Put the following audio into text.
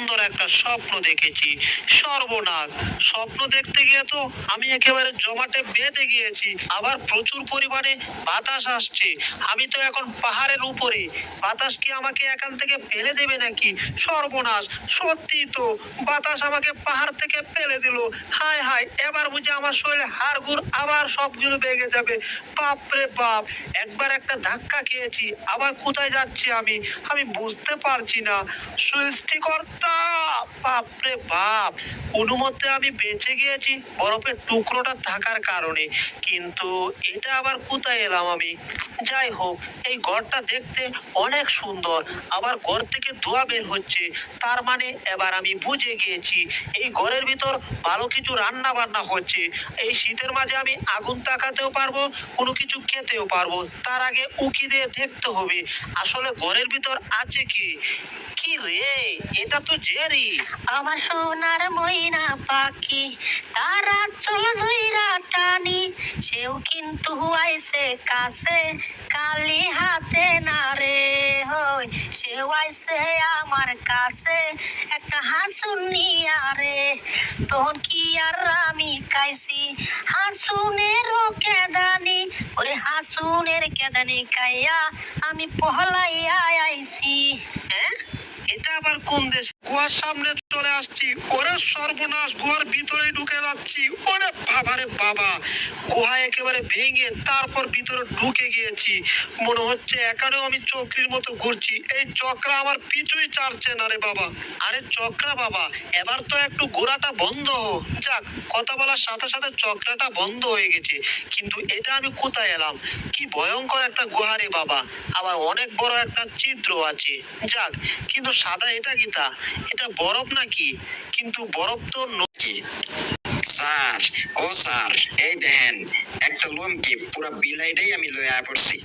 সুন্দর একটা স্বপ্ন দেখেছি, সর্বনাশ। স্বপ্ন দেখতে গিয়ে তো আমি একেবারে জমাটে বেঁধে গিয়েছি, আবার প্রচুর পরিমাণে বাতাস আসছে। আমি তো এখন পাহাড়ের উপরে। বাতাস কি আমাকে এখান থেকে ফেলে দেবে নাকি? সর্বনাশ, সত্যি তো। বাতাস আমাকে পাহাড় থেকে ফেলে দিল। হায় হায়, এবার বুঝে আমার শরীরে হাড়গুড় আবার সবগুলো বেগে যাবে। বাপরে বাপ, একবার একটা ধাক্কা খেয়েছি, আবার কোথায় যাচ্ছি আমি? আমি বুঝতে পারছি না। সৃষ্টিকর্তা Ah! বাপরে বাপ কোনো মতে আমি বেঁচে গিয়েছি, বরফের টুকরোটা থাকার কারণে। কিন্তু এটা আবার কোথায় এলাম আমি? যাই হোক, এই ঘরটা দেখতে অনেক সুন্দর। আবার ঘর থেকে ধোয়া বের হচ্ছে। তার মানে এবার আমি বুঝে গিয়েছি, এই ঘরের ভিতর ভালো কিছু রান্না বান্না হচ্ছে। এই শীতের মাঝে আমি আগুন তাকাতেও পারব, কোনো কিছু খেতেও পারব। তার আগে উকি দিয়ে দেখতে হবে, আসলে ঘরের ভিতর আছে কি? কি রে? এটা তো জেরি। আমার সোনার ময়না পাখি, তারা চল ধইরা টানি। সেও কিন্তু আইছে কাছে, কালি হাতে না রে হই। সেও আইছে আমার কাছে, একটা হাসুন নিয়া রে। তখন কি আর আমি কাইছি হাসুনেরও কেদানি, ওরে হাসুনের কেদানি কাইয়া আমি পহলাইয়া আইছি। হ্যাঁ? এটা আবার কোন দেশ? গুহার সামনে চলে আসছি। ওরে সর্বনাশ, গুহার ভিতরে ঢুকে যাচ্ছি। ওরে বাবারে বাবা। গুহা একেবারে ভেঙে তারপর ভিতরে ঢুকে গিয়েছি। মনে হচ্ছে এখানেও আমি চক্রির মতো ঘুরছি। এই চক্রা আমার পিছুই চারছে না রে বাবা। আরে চক্রা বাবা, এবার তো একটু ঘোরাটা বন্ধ হোক। যাক, কথা বলার সাথে সাথে চক্রাটা বন্ধ হয়ে গেছে। কিন্তু এটা আমি কোথায় এলাম? কি ভয়ঙ্কর একটা গুহা রে বাবা। আবার অনেক বড় একটা ছিদ্র আছে। যাক, কিন্তু সাদা এটা কি তা? এটা বরফ নাকি? কিন্তু বরফ তো নদী স্যার, ও স্যার, এই দেখেন, একটা লুমকি পুরো বিলাইটাই আমি লয়া পড়ছি।